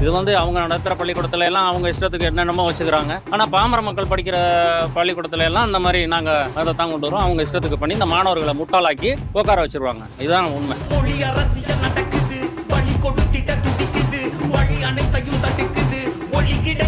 இது வந்து அவங்க நடத்துகிற பள்ளிக்கூடத்துல எல்லாம் அவங்க இஷ்டத்துக்கு என்னென்னமோ வச்சுக்கிறாங்க. ஆனால் பாமர மக்கள் படிக்கிற பள்ளிக்கூடத்துல எல்லாம் இந்த மாதிரி நாங்கள் அதை தான் கொண்டு வரோம். அவங்க இஷ்டத்துக்கு பண்ணி இந்த மாணவர்களை முட்டாளாக்கி உட்கார வச்சிருவாங்க. இதுதான் உண்மை. மொழி நடக்குது. வழி கொடுத்திட்ட துடிக்குது. வழி அனைத்தையும் தடுக்குது. மொழி கிடக்கிட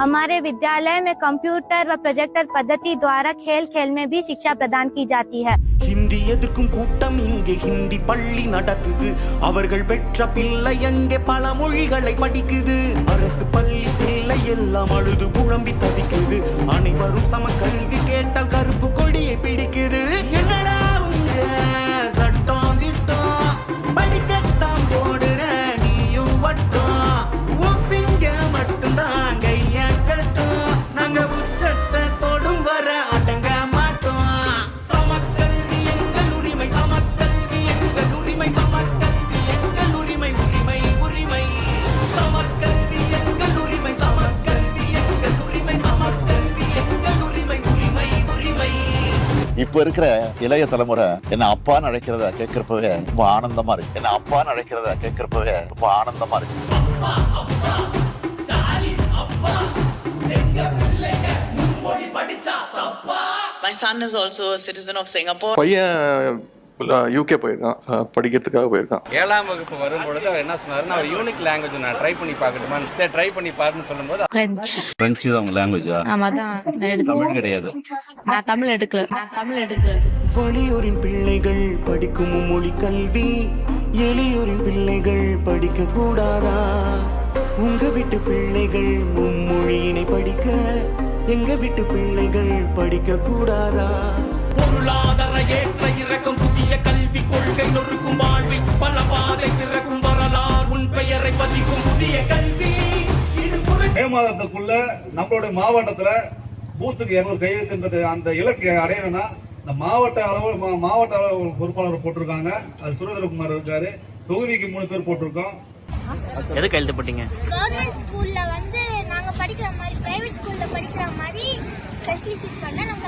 हमारे विद्यालय में कंप्यूटर व प्रोजेक्टर पद्धति द्वारा खेल खेल में भी शिक्षा प्रदान की जाती है ஹிந்தி எதிர்க்கும் கூட்டம் இங்கே ஹிந்தி பள்ளி நடத்துது அவர்கள் பெற்ற பிள்ளை அங்கே பல மொழிகளை படிக்குது அரசு பள்ளி பிள்ளை எல்லாம் அழுது குழம்பி தவிக்குது அனைவரும் சம கல்வி இப்ப இருக்கிற இளைய தலைமுறை என்ன அப்பான்னு அழைக்கிறத கேட்கிறப்பவே ரொம்ப ஆனந்தமா இருக்கு என்ன அப்பான்னு அழைக்கிறத கேட்கிறப்பவே ரொம்ப ஆனந்தமா இருக்கு My son is also a citizen of Singapore. பையன் யூகே போயிருக்கான். படிக்கிறதுக்காக போயிருக்கான். ஏழாம் வகுப்பு வரும் பொழுது அவர் என்ன சொன்னாருன்னா ஒரு யூனிக் லாங்குவேஜ் நான் ட்ரை பண்ணி பார்க்கட்டுமா? சரி ட்ரை பண்ணி பாருன்னு சொல்லும்போது பிரெஞ்சு தான் உங்க லாங்குவேஜா ஆமா தான் தமிழ் கிடையாது. நான் தமிழ் எடுக்கல. நான் தமிழ் எடுக்கல. வலியோரின் பிள்ளைகள் படிக்கும் மொழி கல்வி எளியோரின் பிள்ளைகள் படிக்க கூடாதா? உங்க வீட்டு பிள்ளைகள் மும்மொழியினை படிக்க எங்க வீட்டு பிள்ளைகள் படிக்க கூடாதா? பொருளாதார ஏற்ற இறக்கம் புதிய கல்வி கொள்கை நொறுக்கும் வாழ்வில் பல பாதை திறக்கும் வரலாறு உன் பெயரை பதிக்கும் புதிய கல்வி. மே மாதத்துக்குள்ள நம்மளுடைய மாவட்டத்துல பூத்துக்கு இருநூறு கையெழுத்துன்றது அந்த இலக்கை அடையணும்னா இந்த மாவட்ட அளவு மா- மாவட்ட அளவு பொறுப்பாளர் போட்டிருக்காங்க. அது சுரேந்திரகுமார் இருக்காரு. தொகுதிக்கு மூணு பேர் போட்டிருக்கோம். எதுக்கு எழுத போட்டீங்க? கவர்மெண்ட் ஸ்கூல்ல வந்து நாங்க படிக்கிற மாதிரி பிரைவேட் ஸ்கூல்ல படிக்கிற மாதிரி ஃபெசிலிட்டி பண்ண நாங்க